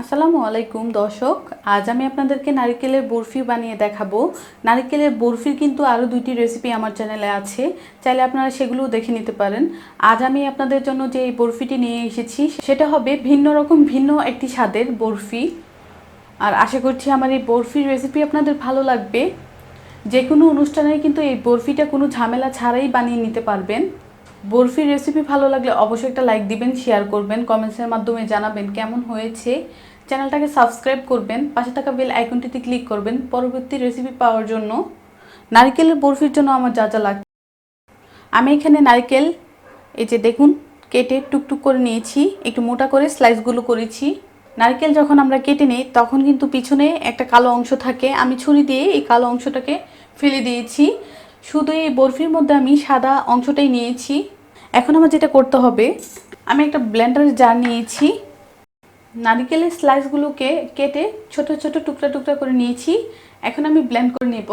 আসসালামু আলাইকুম, দর্শক। আজ আমি আপনাদেরকে নারিকেলের বরফি বানিয়ে দেখাবো। নারিকেলের বরফির কিন্তু আরও দুইটি রেসিপি আমার চ্যানেলে আছে। চাইলে আপনারা সেগুলোও দেখে নিতে পারেন। আজ আমি আপনাদের জন্য যে এই বরফিটি নিয়ে এসেছি, সেটা হবে ভিন্ন রকম, ভিন্ন একটি স্বাদের বরফি। আর আশা করছি আমার এই বরফির রেসিপি আপনাদের ভালো লাগবে। যে কোনো অনুষ্ঠানে কিন্তু এই বরফিটা কোনো ঝামেলা ছাড়াই বানিয়ে নিতে পারবেন। বরফির রেসিপি ভালো লাগলে অবশ্যই একটা লাইক দিবেন শেয়ার করবেন কমেন্টসের মাধ্যমে জানাবেন কেমন হয়েছে। চ্যানেলটাকে সাবস্ক্রাইব করবেন, পাশে থাকা বেল আইকনটিতে ক্লিক করবেন পরবর্তী রেসিপি পাওয়ার জন্য। নারকেলের বরফির জন্য আমার যা যা লাগবে। আমি এখানে নারকেল, এই যে দেখুন, কেটে টুকটুক করে নিয়েছি, একটু মোটা করে স্লাইসগুলো করেছি। নারকেল যখন আমরা কেটে নিই, তখন কিন্তু পিছনে একটা কালো অংশ থাকে। আমি ছুরি দিয়ে এই কালো অংশটাকে ফেলে দিয়েছি। শুধু এই বরফির মধ্যে আমি সাদা অংশটাই নিয়েছি। এখন আমার যেটা করতে হবে, আমি একটা ব্লেন্ডারের জার নিয়েছি। নারিকেলের স্লাইসগুলোকে কেটে ছোট ছোট টুকরা টুকরা করে নিয়েছি। এখন আমি ব্লেন্ড করে নেব।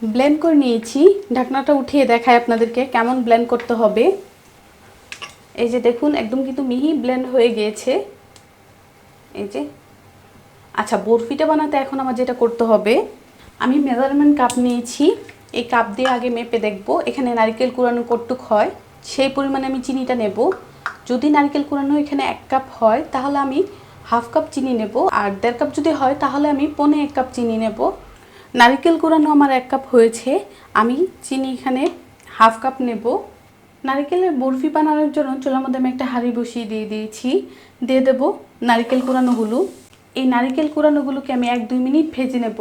ব্লেন্ড করে নিয়েছি। ঢাকনাটা উঠিয়ে দেখায় আপনাদেরকে কেমন ব্লেন্ড করতে হবে। এই যে দেখুন, একদম কিন্তু মিহি ব্লেন্ড হয়ে গিয়েছে। এই যে। আচ্ছা বরফিটা বানাতে এখন আমার যেটা করতে হবে, আমি মেজারমেন্ট কাপ নিয়েছি। এই কাপ দিয়ে আগে মেপে দেখব। এখানে নারকেল কুড়ানো কটুক হয়। সেই পরিমাণে আমি চিনিটা নেব। যদি নারকেল কুড়ানো এখানে এক কাপ হয়, তাহলে আমি হাফ কাপ চিনি নেব। আর দেড় কাপ যদি হয়, তাহলে আমি পনে এক কাপ চিনি নেব। নারকেল কুড়ানো আমার এক কাপ হয়েছে। আমি চিনি এখানে হাফ কাপ নেব। নারকেলের বরফি বানানোর জন্য চুলার মধ্যে আমি একটা হাঁড়ি বসিয়ে দিয়ে দিয়েছি। দিয়ে দেব নারকেল কুড়ানোগুলো এই নারকেল কুড়ানোগুলোকে আমি এক দুই মিনিট ভেজে নেব।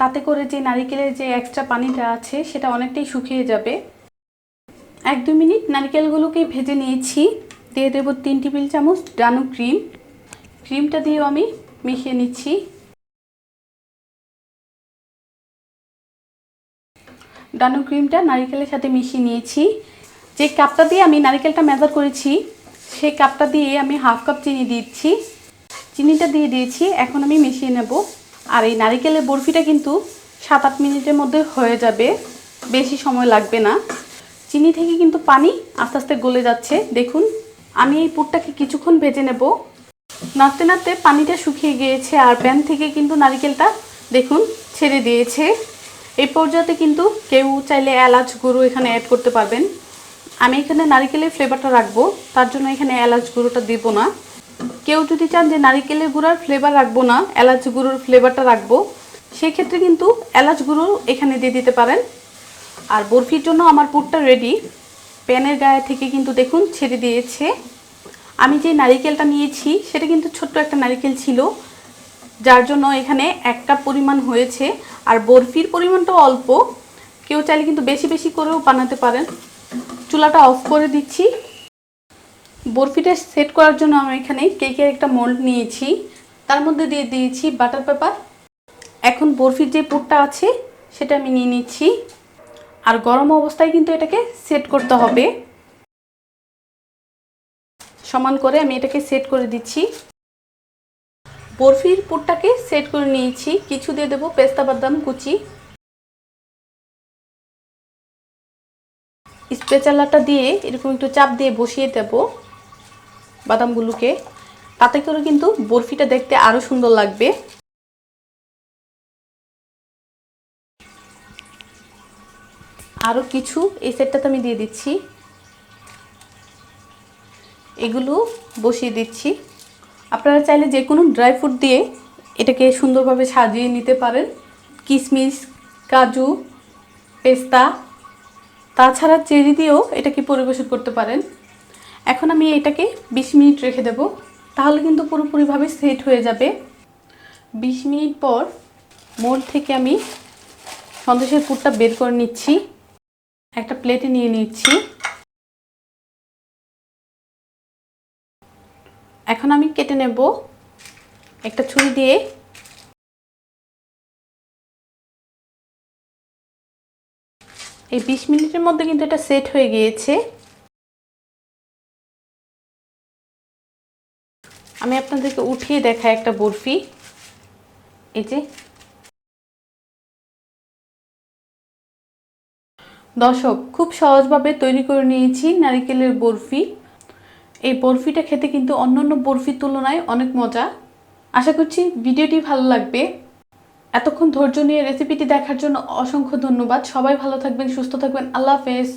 তাতে করে যে নারকেলের যে এক্সট্রা পানিটা আছে, সেটা অনেকটাই শুকিয়ে যাবে। এক দু মিনিট নারকেলগুলোকে ভেজে নিয়েছি। দিয়ে দেব তিন টেবিল চামচ ডানু ক্রিম। ক্রিমটা দিয়েও আমি মিশিয়ে নিচ্ছি। ডানু ক্রিমটা নারকেলের সাথে মিশিয়ে নিয়েছি। যে কাপটা দিয়ে আমি নারকেলটা মেজার করেছি সেই কাপটা দিয়ে আমি হাফ কাপ চিনি দিচ্ছি। চিনিটা দিয়ে দিয়েছি, এখন আমি মিশিয়ে নেব। আর এই নারিকেলের বরফিটা কিন্তু সাত আট মিনিটের মধ্যে হয়ে যাবে। বেশি সময় লাগবে না। চিনি থেকে কিন্তু পানি আস্তে আস্তে গলে যাচ্ছে। দেখুন, আমি এই পুরটাকে কিছুক্ষণ ভেজে নেব। নাড়তে নাড়তে পানিটা শুকিয়ে গিয়েছে আর প্যান থেকে কিন্তু নারিকেলটা দেখুন ছেড়ে দিয়েছে। এই পর্যায়ে কিন্তু কেউ চাইলে এলাচ গুঁড়ো এখানে অ্যাড করতে পারবেন। আমি এখানে নারিকেলের ফ্লেভারটা রাখব, তার জন্য এখানে এলাচ গুঁড়োটা দিব না। কেউ যদি চান যে নারিকেলের গুঁড়ার ফ্লেভার রাখব না, এলাচ গুঁড়োর ফ্লেভারটা রাখব, সেক্ষেত্রে কিন্তু এলাচ গুঁড়ো এখানে দিয়ে দিতে পারেন। আর বরফির জন্য আমার পুরটা রেডি প্যানের গায়ে থেকে কিন্তু দেখুন ছেড়ে দিয়েছে। আমি যে নারিকেলটা নিয়েছি, সেটা কিন্তু ছোট্ট একটা নারিকেল ছিল, যার জন্য এখানে এক কাপ পরিমাণ হয়েছে। আর বরফির পরিমাণটাও অল্প। কেউ চাইলে কিন্তু বেশি বেশি করেও বানাতে পারেন। চুলাটা অফ করে দিচ্ছি। বরফিটা সেট করার জন্য আমি এখানে কেকের একটা মোল্ড নিয়েছি। তার মধ্যে দিয়ে দিয়েছি বাটার পেপার। এখন বরফির যে পুরটা আছে, সেটা আমি নিয়ে নিচ্ছি। আর গরম অবস্থায় কিন্তু এটাকে সেট করতে হবে। সমান করে আমি এটাকে সেট করে দিচ্ছি। বরফির পুরটাকে সেট করে নিয়েছি। কিছু দিয়ে দেবো পেস্তা বাদাম কুচি। স্পেচালাটা দিয়ে এরকম একটু চাপ দিয়ে বসিয়ে দেব। বাদামগুলোকে। তাতে করে কিন্তু বরফিটা দেখতে আরও সুন্দর লাগবে। আরও কিছু এই সেটটাতে আমি দিয়ে দিচ্ছি। এগুলো বসিয়ে দিচ্ছি। আপনারা চাইলে যে কোনো ড্রাই ফ্রুট দিয়ে এটাকে সুন্দরভাবে সাজিয়ে নিতে পারেন। কিশমিশ কাজু, পেস্তা, তাছাড়া চেরি দিয়েও এটাকে পরিবেশন করতে পারেন। এখন আমি এটাকে বিশ মিনিট রেখে দেব। তাহলে কিন্তু পুরোপুরিভাবে সেট হয়ে যাবে। বিশ মিনিট পর মোড় থেকে আমি সন্দেশের পুরটা বের করে নিচ্ছি। একটা প্লেটে নিয়ে নিচ্ছি। এখন আমি কেটে নেব একটা ছুরি দিয়ে। এই বিশ মিনিটের মধ্যে কিন্তু এটা সেট হয়ে গিয়েছে। আমি আপনাদেরকে উঠিয়ে দেখাই একটা বরফি। এই যে। দর্শক, খুব সহজভাবে তৈরি করে নিয়েছি নারিকেলের বরফি। এই বরফিটা খেতে কিন্তু অন্যান্য বরফির তুলনায় অনেক মজা। আশা করছি ভিডিওটি ভালো লাগবে। এতক্ষণ ধৈর্য নিয়ে রেসিপিটি দেখার জন্য অসংখ্য ধন্যবাদ। সবাই ভালো থাকবেন, সুস্থ থাকবেন। আল্লাহ হাফেজ।